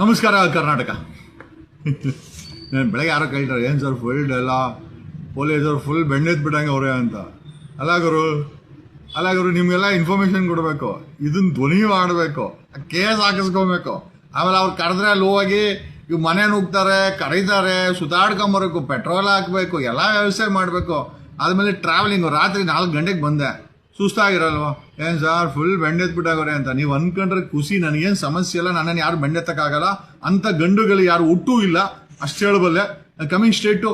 ನಮಸ್ಕಾರ, ಕರ್ನಾಟಕ. ನಾನು ಬೆಳಗ್ಗೆ ಯಾರೋ ಕೇಳ್ತಾರೆ, ಏನು ಸರ್ ಫುಲ್ ಎಲ್ಲ ಪೊಲೀಸರು ಫುಲ್ ಬೆಣ್ಣೆದ್ ಬಿಟ್ಟಂಗೆ ಅವರೇ ಅಂತ. ಅಲ್ಲ ಗುರು ನಿಮ್ಗೆಲ್ಲ ಇನ್ಫಾರ್ಮೇಶನ್ ಕೊಡಬೇಕು. ಇದನ್ನ ಧ್ವನಿ ಮಾಡಬೇಕು. ಕೇಸ್ ಹಾಕಿಸ್ಕೊಬೇಕು. ಆಮೇಲೆ ಅವ್ರು ಕರೆದ್ರೆ ಅಲ್ಲಿ ಹೋಗಿ ಇವ್ ಮನೆ ನುಗ್ತಾರೆ, ಕರೀತಾರೆ, ಸುತ್ತಾಡ್ಕೊಂಬರ್ಬೇಕು ಪೆಟ್ರೋಲ್ ಹಾಕಬೇಕು, ಎಲ್ಲ ವ್ಯವಸ್ಥೆ ಮಾಡಬೇಕು. ಆದಮೇಲೆ ಟ್ರಾವೆಲಿಂಗ್ ರಾತ್ರಿ ನಾಲ್ಕು ಗಂಟೆಗೆ ಬಂದೆ. ಸುಸ್ತಾಗಿರಲ್ವ? ಏನ್ ಸರ್ ಫುಲ್ ಬೆಂಡೆತ್ಬಿಟ್ಟಾಗವ್ರೆ ಅಂತ. ನೀವು ಅನ್ಕೊಂಡ್ರೆ ಖುಷಿ, ನನಗೇನು ಸಮಸ್ಯೆ ಇಲ್ಲ ನನ್ನನ್ನು ಯಾರು ಬೆಂಡೆತ್ತಕ್ಕಾಗಲ್ಲ. ಅಂತ ಗಂಡುಗಳು ಯಾರು ಹುಟ್ಟೂ ಇಲ್ಲ. ಅಷ್ಟು ಹೇಳಬಲ್ಲೆ. ಕಮಿಂಗ್ ಸ್ಟೇಟು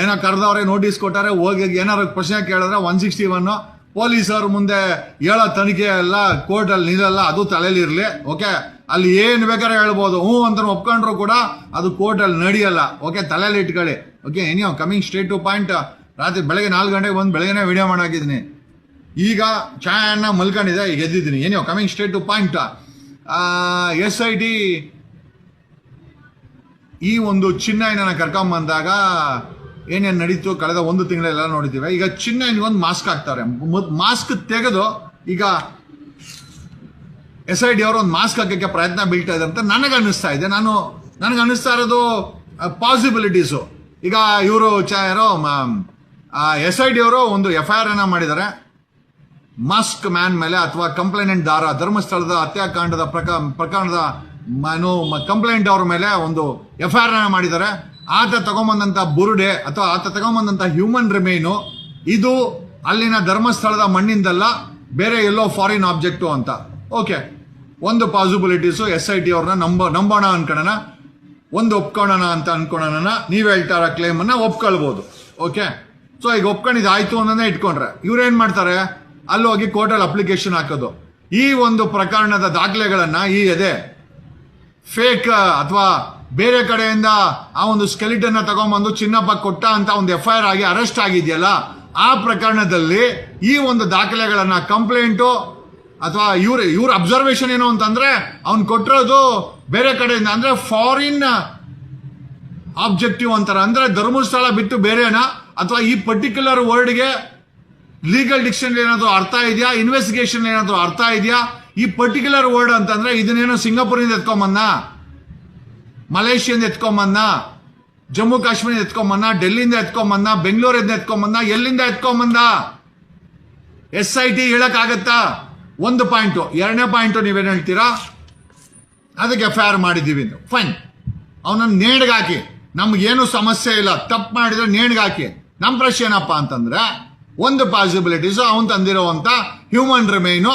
ಏನೋ ಕರೆದವ್ರೆ ನೋಟಿಸ್ ಕೊಟ್ಟಾರೆ, ಹೋಗಿ ಏನಾರು ಪ್ರಶ್ನೆ ಕೇಳಿದ್ರೆ ಒನ್ ಸಿಕ್ಸ್ಟಿ ಒನ್ನು ಪೊಲೀಸರು ಮುಂದೆ ಹೇಳೋ ತನಿಖೆ ಎಲ್ಲ, ಕೋರ್ಟಲ್ಲಿ ನಿಲ್ಲಲ್ಲ, ಅದು ತಲೆಯಲ್ಲಿ ಇರಲಿ ಓಕೆ ಅಲ್ಲಿ ಏನು ಬೇಕಾದ್ರೆ ಹೇಳ್ಬೋದು. ಹ್ಞೂ ಅಂತ ಒಪ್ಕೊಂಡ್ರು ಕೂಡ ಅದು ಕೋರ್ಟಲ್ಲಿ ನಡೆಯಲ್ಲ ಓಕೆ ತಲೆಯಲ್ಲಿ ಇಟ್ಕೊಳ್ಳಿ ಓಕೆ ಏನೋ ಕಮಿಂಗ್ ಸ್ಟ್ರೇಟ್ ಟು ಪಾಯಿಂಟ್ ರಾತ್ರಿ ಬೆಳಗ್ಗೆ ನಾಲ್ಕು ಗಂಟೆಗೆ ಬಂದು ಬೆಳಗ್ಗೆನೇ ವಿಡಿಯೋ ಮಾಡಾಕಿದ್ದೀನಿ ಈಗ ಚಾಯನ್ನ ಮಲ್ಕೊಂಡಿದೆ ಗೆದ್ದಿದ್ದೀನಿ ಏನೋ coming straight to point S I T ಈ ಒಂದು ಚಿನ್ನಯ್ಯನ ಕರ್ಕೊಂಬಂದಾಗ ಏನೇನು ನಡೀತು? ಕಳೆದ ಒಂದು ತಿಂಗಳೆಲ್ಲ ನೋಡಿದ್ದೀವಿ. ಈಗ ಚಿನ್ನಯ್ಯನಿಗೆ ಒಂದು ಮಾಸ್ಕ್ ಹಾಕ್ತಾರೆ. ಮಾಸ್ಕ್ ತೆಗೆದು ಈಗ ಎಸ್ ಐ ಡಿ ಅವರು ಒಂದು ಮಾಸ್ಕ್ ಹಾಕಕ್ಕೆ ಪ್ರಯತ್ನ ಬೀಳ್ತಾ ಇದೆ ಅಂತ ನನಗೆ ಅನ್ನಿಸ್ತಾ ಇದೆ. ನಾನು, ನನಗೆ ಅನ್ನಿಸ್ತಾ ಇರೋದು ಪಾಸಿಬಿಲಿಟೀಸು ಈಗ ಇವರು ಚ ಯಾರೋ ಎಸ್ ಐ ಡಿ ಅವರು ಒಂದು ಎಫ್ ಐ ಆರ್ ಅನ್ನ ಮಾಡಿದ್ದಾರೆ. ಮಾಸ್ಕ್ ಮ್ಯಾನ್ ಮೇಲೆ ಅಥವಾ ಕಂಪ್ಲೇಂಟ್ ದಾರ, ಧರ್ಮಸ್ಥಳದ ಹತ್ಯಾಕಾಂಡದ ಪ್ರಕ, ಪ್ರಕರಣದ ಕಂಪ್ಲೇಂಟ್ ಅವ್ರ ಮೇಲೆ ಒಂದು ಎಫ್ ಐ ಆರ್ ಮಾಡಿದ್ದಾರೆ. ಆತ ತಗೊಂಬಂದಂಥ ಬುರುಡೆ ಅಥವಾ ಆತ ತಗೊಂಬಂದಂಥ ಹ್ಯೂಮನ್ ರಿಮೈನು ಇದು ಅಲ್ಲಿನ ಧರ್ಮಸ್ಥಳದ ಮಣ್ಣಿಂದಲ್ಲ, ಬೇರೆ ಎಲ್ಲೋ ಫಾರಿನ್ ಆಬ್ಜೆಕ್ಟು ಅಂತ. ಓಕೆ ಒಂದು ಪಾಸಿಬಿಲಿಟೀಸು ಎಸ್ ಐ ಟಿ ಅವ್ರನ್ನ ನಂಬ, ನಂಬೋಣ ಅನ್ಕೊಳ್ಳೋಣ ಒಂದು ಒಪ್ಕೊಳ್ಳೋಣ ಅಂತ ಅನ್ಕೊಳ್ಳೋಣ ನೀವು ಹೇಳ್ತಾರ ಕ್ಲೇಮ್ ಅನ್ನ ಒಪ್ಕೊಳ್ಬಹುದು ಓಕೆ ಸೊ ಈಗ ಒಪ್ಕೊಂಡಿದ್ದಾಯ್ತು ಅನ್ನೋದೇ ಇಟ್ಕೊಂಡ್ರೆ. ಇವ್ರೇನ್ ಮಾಡ್ತಾರೆ? ಅಲ್ಲಿ ಹೋಗಿ ಕೋರ್ಟಲ್ಲಿ ಅಪ್ಲಿಕೇಶನ್ ಹಾಕೋದು. ಈ ಒಂದು ಪ್ರಕರಣದ ದಾಖಲೆಗಳನ್ನ ಈ ಎದೆ ಫೇಕ್ ಅಥವಾ ಬೇರೆ ಕಡೆಯಿಂದ ಆ ಒಂದು ಸ್ಕೆಲಿಟನ್ ತಗೊಂಬಂದು ಚಿನ್ನಪ್ಪ ಕೊಟ್ಟ ಅಂತ ಒಂದು ಎಫ್ ಐ ಆರ್ ಆಗಿ ಅರೆಸ್ಟ್ ಆಗಿದೆಯಲ್ಲ, ಆ ಪ್ರಕರಣದಲ್ಲಿ ಈ ಒಂದು ದಾಖಲೆಗಳನ್ನ ಕಂಪ್ಲೇಂಟು ಅಥವಾ ಇವ್ರ ಇವ್ರ ಅಬ್ಸರ್ವೇಷನ್ ಏನು ಅಂತಂದ್ರೆ, ಅವ್ನು ಕೊಟ್ಟಿರೋದು ಬೇರೆ ಕಡೆಯಿಂದ ಅಂದ್ರೆ ಫಾರಿನ್ ಆಬ್ಜೆಕ್ಟಿವ್ ಅಂತಾರೆ. ಅಂದ್ರೆ ಧರ್ಮಸ್ಥಳ ಬಿಟ್ಟು ಬೇರೆನಾ? ಅಥವಾ ಈ ಪರ್ಟಿಕ್ಯುಲರ್ ವರ್ಡ್ಗೆ ಲೀಗಲ್ ಡಿಕ್ಷನರಿ ಏನಾದರೂ ಅರ್ಥ ಇದೆಯಾ? ಇನ್ವೆಸ್ಟಿಗೇಷನ್ ಏನಾದರೂ ಅರ್ಥ ಇದೆಯಾ? ಈ ಪರ್ಟಿಕ್ಯುಲರ್ ವರ್ಡ್ ಅಂತಂದ್ರೆ ಇದನ್ನೇನು ಸಿಂಗಾಪುರಿಂದ ಎತ್ಕೊಂಬನ್ನ ಮಲೇಷಿಯಿಂದ ಎತ್ಕೊಂಬನ್ನ ಜಮ್ಮು ಕಾಶ್ಮೀರ ಎತ್ಕೊಂಬನ್ನ ಡೆಲ್ಲಿಯಿಂದ ಎತ್ಕೊಂಬಂದ ಬೆಂಗಳೂರಿಂದ ಎತ್ಕೊಂಬನ್ನ ಎಲ್ಲಿಂದ ಎತ್ಕೊಂಬಂದ ಎಸ್ ಐ ಟಿ ಹೇಳಕ್ಕಾಗತ್ತಾ ಒಂದು ಪಾಯಿಂಟು ಎರಡನೇ ಪಾಯಿಂಟು ನೀವೇನು ಹೇಳ್ತೀರಾ? ಅದಕ್ಕೆ ಎಫ್ ಐ ಆರ್ ಮಾಡಿದ್ದೀವಿ ಫೈನ್ ಅವನನ್ನು ನೇಣಿಗೆ ನಮಗೇನು ಸಮಸ್ಯೆ ಇಲ್ಲ. ತಪ್ಪು ಮಾಡಿದ್ರೆ ನೇಣಿಗೆ ಹಾಕಿ ನಮ್ಮ ಪ್ರಶ್ನೆ ಏನಪ್ಪ ಅಂತಂದ್ರೆ ಒಂದು ಪಾಸಿಬಿಲಿಟೀಸು ಅವನು ತಂದಿರುವಂತ ಹ್ಯೂಮನ್ ರಿಮೈನು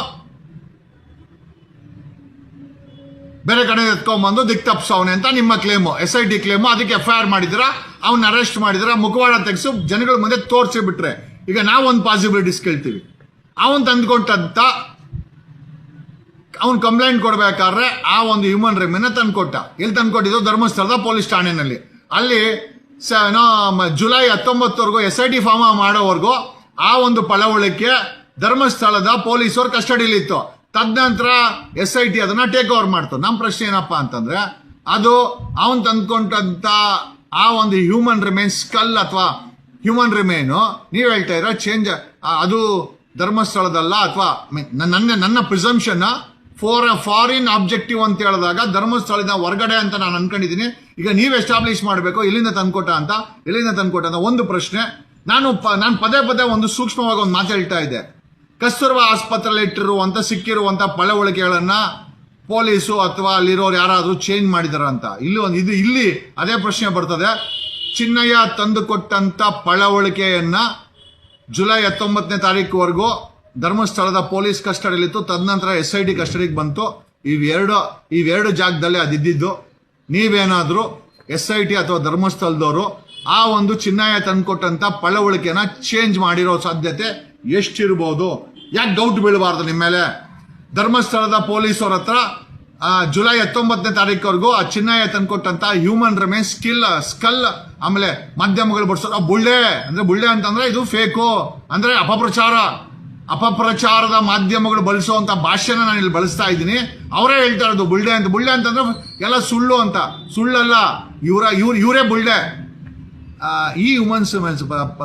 ಬೇರೆ ಕಡೆ ಎತ್ಕೊಂಡ್ಬಂದು ದಿಕ್ ತಪ್ಸವನೆ ಅಂತ ನಿಮ್ಮ claim S I T claim ಅದಕ್ಕೆ ಎಫ್ ಐ ಆರ್ ಮಾಡಿದ್ರ ಅವ್ನ ಅರೆಸ್ಟ್ ಮಾಡಿದ್ರ ಮುಖವಾಡ ತೆಗೆಸು, ಜನಗಳ ಮುಂದೆ ತೋರಿಸಿ ಬಿಟ್ರೆ. ಈಗ ನಾವು ಒಂದು ಪಾಸಿಬಿಲಿಟೀಸ್ ಕೇಳ್ತೀವಿ. ಅವನ್ ತಂದ್ಕೊಟ್ಟಂತ ಅವ್ನು ಕಂಪ್ಲೇಂಟ್ ಕೊಡ್ಬೇಕಾದ್ರೆ ಆ ಒಂದು ಹ್ಯೂಮನ್ ರಿಮೇನ ತಂದುಕೊಟ್ಟ. ಎಲ್ಲಿ ತಂದ್ಕೊಟ್ಟಿದ್ದು? ಧರ್ಮಸ್ಥಳದ ಪೊಲೀಸ್ ಠಾಣೆನಲ್ಲಿ. ಅಲ್ಲಿ ಸ ಜುಲೈ ಹತ್ತೊಂಬತ್ತವರೆಗೂ ಎಸ್ ಐ ಟಿ ಫಾರ್ಮ್ ಮಾಡೋವರೆಗೂ ಆ ಒಂದು ಪಳವಳಿಕೆ ಧರ್ಮಸ್ಥಳದ ಪೊಲೀಸರು ಕಸ್ಟಡಿಲಿತ್ತು ತದನಂತರ ಎಸ್ ಐ ಟಿ ಅದನ್ನ ಟೇಕ್ ಓವರ್ ಮಾಡ್ತು. ನಮ್ಮ ಪ್ರಶ್ನೆ ಏನಪ್ಪಾ ಅಂತಂದ್ರೆ, ಅದು ಅವನ್ ತಂದ್ಕೊಂಡಂತ ಆ ಒಂದು ಹ್ಯೂಮನ್ ರಿಮೇನ್ ಸ್ಕಲ್ ಅಥವಾ ಹ್ಯೂಮನ್ ರಿಮೇನ್ ನೀವು ಹೇಳ್ತಾ ಇರೋ ಚೇಂಜ್ ಅದು ಧರ್ಮಸ್ಥಳದಲ್ಲ ಅಥವಾ ನನ್ನ ನನ್ನ ಪ್ರಿಸಂಪ್ಷನ್ ಫಾರ್ ಫಾರಿನ್ ಆಬ್ಜೆಕ್ಟಿವ್ ಅಂತ ಹೇಳಿದಾಗ ಧರ್ಮಸ್ಥಳದ ಹೊರಗಡೆ ಅಂತ ನಾನು ಅನ್ಕೊಂಡಿದ್ದೀನಿ ಈಗ ನೀವು ಎಸ್ಟಾಬ್ಲಿಷ್ ಮಾಡಬೇಕು, ಇಲ್ಲಿಂದ ತಂದ್ಕೊಟ್ಟ ಅಂತ, ಇಲ್ಲಿಂದ ತಂದ್ಕೊಟ್ಟ ಅಂತ ಒಂದು ಪ್ರಶ್ನೆ. ನಾನು ನಾನು ಪದೇ ಪದೇ ಒಂದು ಸೂಕ್ಷ್ಮವಾಗಿ ಒಂದು ಮಾತು ಹೇಳ್ತಾ ಇದ್ದೆ. ಕಸ್ತೂರ್ಬಾ ಆಸ್ಪತ್ರೆಯಲ್ಲಿ ಇಟ್ಟಿರುವಂಥ ಸಿಕ್ಕಿರುವಂಥ ಪಳವಳಿಕೆಗಳನ್ನು ಪೊಲೀಸು ಅಥವಾ ಅಲ್ಲಿರೋರು ಯಾರಾದರೂ ಚೇಂಜ್ ಮಾಡಿದಾರ ಅಂತ. ಇಲ್ಲಿ ಒಂದು, ಇದು ಇಲ್ಲಿ ಅದೇ ಪ್ರಶ್ನೆ ಬರ್ತದೆ. ಚಿನ್ನಯ್ಯ ತಂದುಕೊಟ್ಟಂಥ ಪಳವಳಿಕೆಯನ್ನು ಜುಲೈ ಹತ್ತೊಂಬತ್ತನೇ ತಾರೀಕುವರೆಗೂ ಧರ್ಮಸ್ಥಳದ ಪೊಲೀಸ್ ಕಸ್ಟಡಿಯಲ್ಲಿತ್ತು ತದನಂತರ ಎಸ್ ಐ ಟಿ ಕಸ್ಟಡಿಗೆ ಬಂತು ಇವೆರಡು ಇವೆರಡು ಜಾಗದಲ್ಲಿ ಅದಿದ್ದಿದ್ದು. ನೀವೇನಾದರೂ ಎಸ್ ಐ ಟಿ ಅಥವಾ ಧರ್ಮಸ್ಥಳದವರು ಆ ಒಂದು ಚಿನ್ನಾಯ ತಂದುಕೊಟ್ಟಂಥ ಪಳವಳಿಕೆನ ಚೇಂಜ್ ಮಾಡಿರೋ ಸಾಧ್ಯತೆ ಎಷ್ಟಿರ್ಬೋದು? ಯಾಕೆ ಡೌಟ್ ಬೀಳಬಾರ್ದು ನಿಮ್ಮ ಮೇಲೆ? ಧರ್ಮಸ್ಥಳದ ಪೊಲೀಸರ ಹತ್ರ ಜುಲೈ ಹತ್ತೊಂಬತ್ತನೇ ತಾರೀಕವರೆಗೂ ಆ ಚಿನ್ನಾಯ ತಂದುಕೊಟ್ಟಂಥ ಹ್ಯೂಮನ್ ರಿಮೈನ್ ಸ್ಕಿಲ್ ಸ್ಕಲ್ ಆಮೇಲೆ ಮಾಧ್ಯಮಗಳು ಬಡಿಸೋರು ಬುಳ್ಳೆ, ಅಂದ್ರೆ ಬುಳ್ಳೆ ಅಂತಂದ್ರೆ ಇದು ಫೇಕು ಅಂದ್ರೆ ಅಪಪ್ರಚಾರ. ಅಪಪ್ರಚಾರದ ಮಾಧ್ಯಮಗಳು ಬಳಸುವಂತ ಭಾಷೆನ ನಾನು ಇಲ್ಲಿ ಬಳಸ್ತಾ ಇದ್ದೀನಿ. ಅವರೇ ಹೇಳ್ತಾ ಇರೋದು ಬುಳ್ಳೆ ಅಂತ. ಬುಳ್ಳೆ ಅಂತಂದ್ರೆ ಎಲ್ಲ ಸುಳ್ಳು ಅಂತ. ಸುಳ್ಳಲ್ಲ. ಇವರ, ಇವ್ರು, ಇವರೇ ಬುಳ್ಳೆ. ಈ ಹ್ಯೂಮನ್ಸ್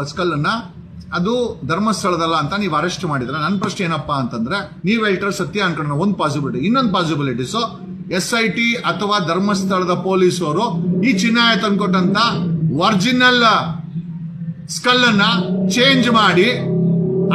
ಸ್ಕಲ್ ಅನ್ನ ಅದು ಧರ್ಮಸ್ಥಳದಲ್ಲ ಅಂತ ನೀವು ಅರೆಸ್ಟ್ ಮಾಡಿದ್ರೆ ನನ್ನ ಪ್ರಶ್ನೆ ಏನಪ್ಪಾ ಅಂತಂದ್ರೆ, ನೀವು ಹೇಳ್ತಾರೆ ಸತ್ಯ ಅನ್ಕೊಂಡು ಒಂದು ಪಾಸಿಬಿಲಿಟಿ ಇನ್ನೊಂದು ಪಾಸಿಬಿಲಿಟೀಸ್ ಎಸ್ ಐ ಟಿ ಅಥವಾ ಧರ್ಮಸ್ಥಳದ ಪೊಲೀಸರು ಈ ಚಿನ್ನಾಯ ತಂದ್ಕೊಟ್ಟಂತ ಒರಿಜಿನಲ್ ಸ್ಕಲ್ ಅನ್ನ ಚೇಂಜ್ ಮಾಡಿ,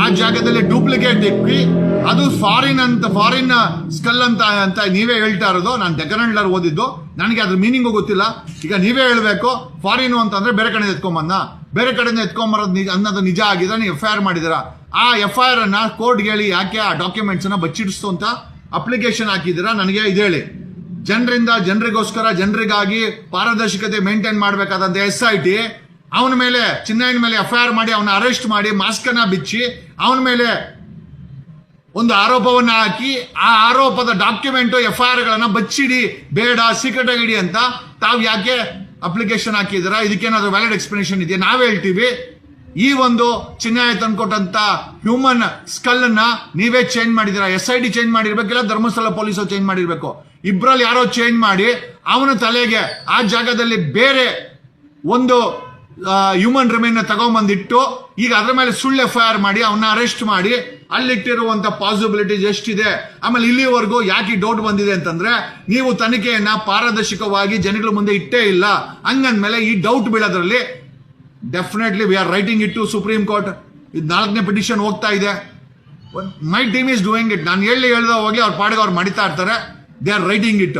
ಆ ಜಾಗದಲ್ಲಿ ಡೂಪ್ಲಿಕೇಟ್ ಇಕ್ಕಿ ಅದು ಫಾರಿನ್ ಅಂತ ಫಾರಿನ್ ಸ್ಕಲ್ ಅಂತ ಅಂತ ನೀವೇ ಹೇಳ್ತಾ ಇರೋದು. ನಾನು ಡೆಕರೆಂಡ್ಲರ್ ಓದಿದ್ದು. ನನಗೆ ಅದ್ರ ಮೀನಿಂಗು ಗೊತ್ತಿಲ್ಲ. ಈಗ ನೀವೇ ಹೇಳಬೇಕು ಫಾರಿನು ಅಂತಂದ್ರೆ ಬೇರೆ ಕಡೆಯಿಂದ ಎತ್ಕೊಂಬಂದ ಬೇರೆ ಕಡೆಯಿಂದ ಎತ್ಕೊಂಬರೋದು ನಿಜ, ಅನ್ನೋದು ನಿಜ ಆಗಿದೆ ನೀವು ಎಫ್ ಐ ಆರ್ ಮಾಡಿದಿರಾ ಆ ಎಫ್ ಐ ಆರ್ ಅನ್ನ ಕೋರ್ಟ್ಗೆ ಹೇಳಿ ಯಾಕೆ ಆ ಡಾಕ್ಯುಮೆಂಟ್ಸ್ ಅನ್ನ ಬಚ್ಚಿಡಿಸ್ತು ಅಂತ ಅಪ್ಲಿಕೇಶನ್ ಹಾಕಿದ್ದೀರಾ? ನನಗೆ ಇದು ಹೇಳಿ. ಜನರಿಂದ, ಜನರಿಗೋಸ್ಕರ, ಜನರಿಗಾಗಿ ಪಾರದರ್ಶಕತೆ ಮೇಂಟೈನ್ ಮಾಡಬೇಕಾದಂತ ಎಸ್ ಐ ಟಿ ಅವನ ಮೇಲೆ ಚಿನ್ನಯ್ಯನ ಮೇಲೆ ಎಫ್ ಐ ಆರ್ ಮಾಡಿ, ಅವನ ಅರೆಸ್ಟ್ ಮಾಡಿ ಮಾಸ್ಕ್ ಅನ್ನ ಬಿಚ್ಚಿ, ಅವನ ಮೇಲೆ ಒಂದು ಆರೋಪವನ್ನು ಹಾಕಿ, ಆ ಆರೋಪದ ಡಾಕ್ಯುಮೆಂಟ್ ಎಫ್ ಐ ಆರ್ಗಳನ್ನು ಬಚ್ಚಿಡಿ, ಬೇಡ, ಸೀಕ್ರೆಟ್ ಆಗಿಡಿ ಅಂತ ತಾವು ಯಾಕೆ ಅಪ್ಲಿಕೇಶನ್ ಹಾಕಿದ್ದೀರಾ? ಇದಕ್ಕೇನಾದ್ರೂ ವ್ಯಾಲಿಡ್ ಎಕ್ಸ್ಪ್ಲನೇಷನ್ ಇದೆಯಾ? ನಾವ್ ಹೇಳ್ತೀವಿ, ಈ ಒಂದು ಚಿನ್ನಾಯ ತಂದ್ಕೊಟ್ಟಂತ ಹ್ಯೂಮನ್ ಸ್ಕಲ್ ಅನ್ನ ನೀವೇ ಚೇಂಜ್ ಮಾಡಿದಿರಾ ಎಸ್ ಐ ಡಿ ಚೇಂಜ್ ಮಾಡಿರ್ಬೇಕಿಲ್ಲ ಧರ್ಮಸ್ಥಳ ಪೊಲೀಸರು ಚೇಂಜ್ ಮಾಡಿರ್ಬೇಕು. ಇಬ್ರಲ್ಲಿ ಯಾರೋ ಚೇಂಜ್ ಮಾಡಿ, ಅವನ ತಲೆಗೆ ಆ ಜಾಗದಲ್ಲಿ ಬೇರೆ ಒಂದು ಹ್ಯೂಮನ್ ರಿಮೈನ್ ತಗೊಂಬಂದಿಟ್ಟು, ಈಗ ಅದ್ರ ಮೇಲೆ ಸುಳ್ಳು ಎಫ್ ಐ ಆರ್ ಮಾಡಿ ಅವನ್ನ ಅರೆಸ್ಟ್ ಮಾಡಿ ಅಲ್ಲಿಟ್ಟಿರುವಂತ ಪಾಸಿಬಿಲಿಟೀಸ್ ಎಷ್ಟಿದೆ? ಆಮೇಲೆ ಇಲ್ಲಿವರೆಗೂ ಯಾಕೆ ಡೌಟ್ ಬಂದಿದೆ ಅಂತಂದ್ರೆ, ನೀವು ತನಿಖೆಯನ್ನ ಪಾರದರ್ಶಕವಾಗಿ ಜನಗಳ ಮುಂದೆ ಇಟ್ಟೇ ಇಲ್ಲ. ಹಂಗಂದ್ಮೇಲೆ ಈ doubt ಬೀಳೋದ್ರಲ್ಲಿ definitely we are writing it to Supreme Court ಇದು ನಾಲ್ಕನೇ ಪಿಟಿಷನ್ ಹೋಗ್ತಾ ಇದೆ. My team is doing it ನಾನು ಹೇಳಿ ಹೇಳ್ದ ಹೋಗಿ ಅವ್ರ ಪಾಡಿಗೆ ಅವ್ರು ಮಾಡಿತಾ ಇರ್ತಾರೆ. They are writing it